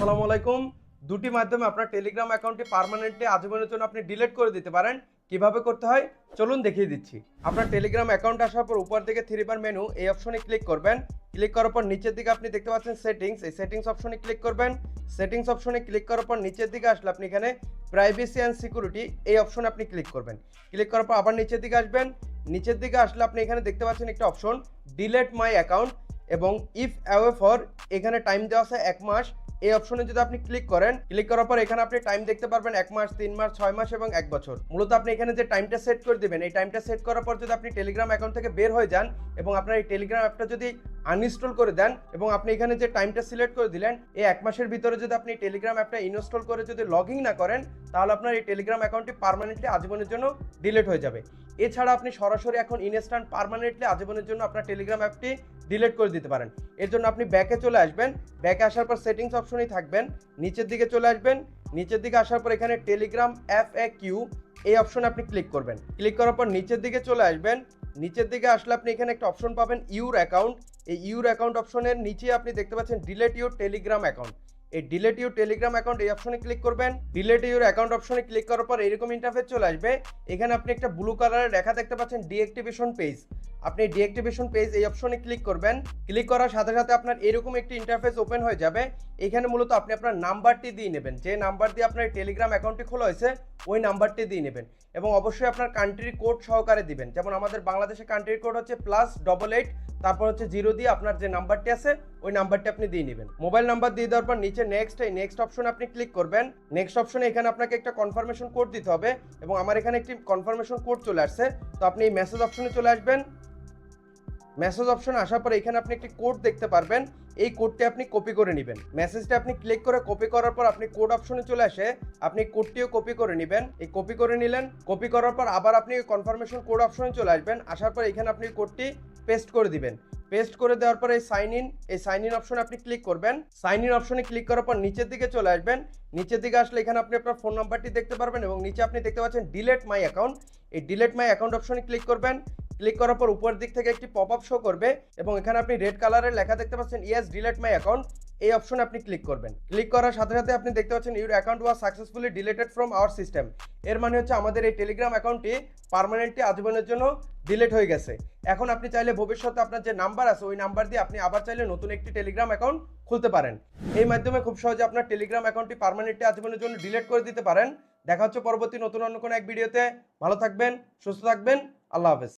আসসালামু আলাইকুম। দুটি মাধ্যমে আপনার টেলিগ্রাম অ্যাকাউন্টটি পার্মানেন্টলি আজীবনের জন্য আপনি ডিলিট করে দিতে পারেন। কীভাবে করতে হয়? চলুন দেখিয়ে দিচ্ছি। আপনার টেলিগ্রাম অ্যাকাউন্ট আসার পর উপর দিকে থ্রি বার মেনু এই অপশনে ক্লিক করবেন। ক্লিক করার পর নিচের দিকে আপনি দেখতে পাচ্ছেন সেটিংস এই সেটিংস অপশনে ক্লিক করবেন। সেটিংস অপশনে ক্লিক করার পর নিচের দিকে আসলে আপনি এখানে প্রাইভেসি অ্যান্ড সিকিউরিটি এই অপশনে আপনি ক্লিক করবেন। ক্লিক করার পর আবার নিচের দিকে আসবেন। নিচের দিকে আসলে আপনি এখানে দেখতে পাচ্ছেন একটা অপশন ডিলেট মাই অ্যাকাউন্ট এবং ইফ অ্যাওয়ে ফর এখানে টাইম দেওয়া আছে এক মাস। এই অপশনে যদি আপনি ক্লিক করেন ক্লিক করার পর এখানে আপনি টাইম দেখতে পারবেন এক মাস, তিন মাস, ছয় মাস এবং এক বছর। মূলত আপনি এখানে যে টাইমটা সেট করে দিবেন, এই টাইমটা সেট করার পর যদি আপনি টেলিগ্রাম অ্যাকাউন্ট থেকে বের হয়ে যান এবং আপনার এই টেলিগ্রাম অ্যাপটা যদি আনইনস্টল করে দেন এবং আপনি এখানে যে টাইমটা সিলেক্ট করে দিলেন, এই এক মাসের ভিতরে যদি আপনি টেলিগ্রাম অ্যাপটা ইনস্টল করে যদি লগ না করেন, তাহলে আপনার এই টেলিগ্রাম অ্যাকাউন্টটি পারমানেন্টলি আজীবনের জন্য ডিলিট হয়ে যাবে। এছাড়া আপনি সরাসরি এখন ইনস্ট্যান্ট পার্মানেন্টলি আজীবনের জন্য আপনার টেলিগ্রাম অ্যাপটি ডিলিট করে দিতে পারেন। এর জন্য আপনি ব্যাকে চলে আসবেন। ব্যাকে আসার পর সেটিংস অপশনেই থাকবেন। নিচের দিকে চলে আসবেন। নিচের দিকে আসার পর এখানে টেলিগ্রাম এফ এ কিউ এই অপশনে আপনি ক্লিক করবেন। ক্লিক করার পর নিচের দিকে চলে আসবেন। নিচের দিকে আসলে আপনি এখানে একটা অপশন পাবেন ইউর অ্যাকাউন্ট এই ইউর অ্যাকাউন্ট অপশনের নিচে আপনি দেখতে পাচ্ছেন ডিলেট ইউর টেলিগ্রাম অ্যাকাউন্ট এই ডিলেট ইউর টেলিগ্রাম অ্যাকাউন্ট এই অপশনে ক্লিক করবেন। ডিলেট ইউর অ্যাকাউন্ট অপশনে ক্লিক করার পর এরকম ইন্টারফেস চলে আসবে। এখানে আপনি একটা ব্লু কালারের লেখা দেখতে পাচ্ছেন ডিঅ্যাক্টিভেশন পেজ আপনি ডিঅ্যাক্টিভেশন পেজ এই অপশনে ক্লিক করবেন। ক্লিক করার সাথে সাথে আপনার এরকম একটি ইন্টারফেস ওপেন হয়ে যাবে। এখানে মূলত আপনি আপনার নাম্বারটি দিয়ে নেবেন। যে নাম্বার দিয়ে আপনার টেলিগ্রাম অ্যাকাউন্টটি খোলা হয়েছে, ওই নাম্বারটি দিয়ে নেবেন। এবং অবশ্যই আপনার কান্ট্রি কোড সহকারে দিবেন। যেমন আমাদের বাংলাদেশের কান্ট্রি কোড হচ্ছে প্লাস ডবল এইট তারপর হচ্ছে জিরো দিয়ে আপনার যে নাম্বারটি আছে, ওই নাম্বারটি আপনি দিয়ে নেবেন। মোবাইল নাম্বার দিয়ে দেওয়ার পর নিচে নেক্সট এই নেক্সট অপশনে আপনি ক্লিক করবেন। নেক্সট অপশনে এখানে আপনাকে একটা কনফার্মেশন কোড দিতে হবে এবং আমার এখানে একটি কনফার্মেশন কোড চলে আসছে। তো আপনি এই মেসেজ অপশনে চলে আসবেন। মেসেজ অপশন আসার পর এখানে আপনি একটি কোড দেখতে পারবেন। এই কোডটি আপনি কপি করে নেবেন। মেসেজটা আপনি ক্লিক করে কপি করার পর আপনি কোড অপশনে চলে আসে। আপনি কোডটিও কপি করে নেবেন। এই কপি করে নিলেন। কপি করার পর আবার আপনি কনফার্মেশন কোড অপশনে চলে আসবেন। আসার পর এখানে আপনি কোডটি পেস্ট করে দিবেন। পেস্ট করে দেওয়ার পর এই সাইন ইন এই সাইন ইন অপশনে আপনি ক্লিক করবেন। সাইন ইন অপশনে ক্লিক করার পর নিচের দিকে চলে আসবেন। নিচের দিকে আসলে এখানে আপনি আপনার ফোন নাম্বারটি দেখতে পারবেন এবং নিচে আপনি দেখতে পাচ্ছেন ডিলেট মাই অ্যাকাউন্ট এই ডিলেট মাই অ্যাকাউন্ট অপশনে ক্লিক করবেন। ক্লিক করার পর উপর দিক থেকে একটি পপ আপ শো করবে এবং এখানে আপনি রেড কালারের লেখা দেখতে পাচ্ছেন ইয়েস ডিলেট মাই অ্যাকাউন্ট এই অপশনে আপনি ক্লিক করবেন। ক্লিক করার সাথে সাথে আপনি দেখতে পাচ্ছেন your account was successfully deleted from our system এর মানে হচ্ছে আমাদের এই টেলিগ্রাম অ্যাকাউন্টটি পার্মানেন্টলি আজীবনের জন্য ডিলেট হয়ে গেছে। এখন আপনি চাইলে ভবিষ্যতে আপনার যে নাম্বার আছে, ওই নাম্বার দিয়ে আপনি আবার চাইলে নতুন একটি টেলিগ্রাম অ্যাকাউন্ট খুলতে পারেন। এই মাধ্যমে খুব সহজে আপনার টেলিগ্রাম অ্যাকাউন্টটি পার্মানেন্টলি আজীবনের জন্য ডিলিট করে দিতে পারেন। দেখা হচ্ছে পরবর্তী নতুন অন্য কোনো এক ভিডিওতে ভালো থাকবেন, সুস্থ থাকবেন। আল্লাহ হাফেজ।